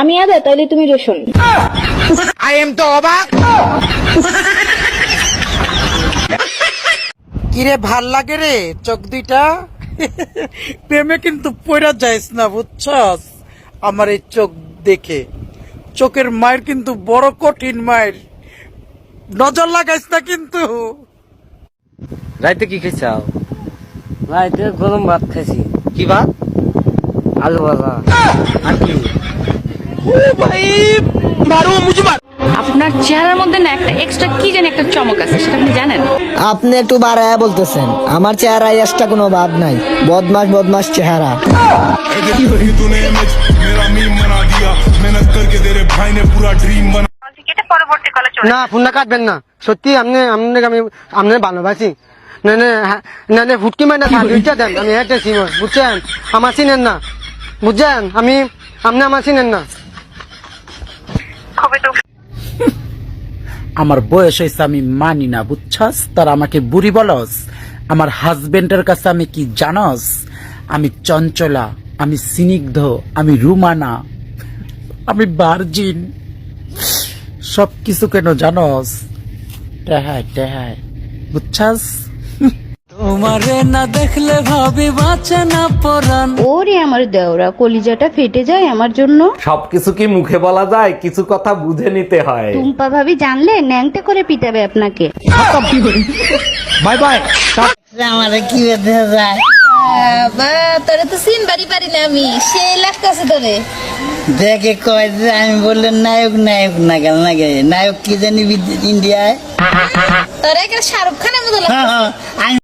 আমি আদা তাইলে তুমি রসুন। আই এম তো অবাক কিরে ভালো লাগে রে চোখ দুইটা? প্রেমে কিন্তু পয়রা যাইস না বুঝছস? আমার এই চোখ দেখে। চোখের মায়ের কিন্তু বড় কঠিন মায়ের। নজর লাগাইস না কিন্তু। রাইতে কি খেয়েছাও রাইতে গরম ভাত খাইছি। কি ভাত? আলু আর কি ভাই মারো মুঝে মার। আপনার চেহারার মধ্যে না একটা এক্সট্রা কি জানি একটা চমক আছে সেটা আপনি জানেন? আপনি একটু বলতেছেন আমার চেহারায় এক্সট্রা কোনো নাই বদমাস বদমাস চেহারা। না ফোন না কাটবেন না। সত্যি আপনি আপনাকে আমি আপনার ভালোবাসি। না না হ্যাঁ, না হুটকি মানে দেন আমি বুঝছেন? আমার চিনেন না। বুঝছেন? আমি আপনি আমার চিনেন না। আমার বয়স হয়েছে আমি মানি না বুঝছস? তার আমাকে বুড়ি বলস? আমার হাজবেন্ডের কাছে আমি কি জানস? আমি চঞ্চলা আমি সিনিগ্ধ আমি রুমানা আমি বার্জিন সব কিছু কেন জানস? টেহায় টেহায়। বুঝছস? ওরে আমার দেওরা কলিজাটা ফেটে যায় আমার জন্য? সবকিছু কি মুখে বলা যায়? কিছু কথা বুঝে নিতে হয়। টুম্পা ভাবি জানলে ন্যাংটা করে পিটাবে আপনাকে। Bye bye. আমার কি বেঁধে যায়? বাবা তোরে তো সিন বাড়ি পারি না আমি। সে লাগতেছে তোরে। দেখে কয় যে আমি বললেন নায়ক নায়ক না গেল না গে নায়ক কি জানি ইন্ডিয়ায়? তোরে একটা শাহরুখ খানের মতো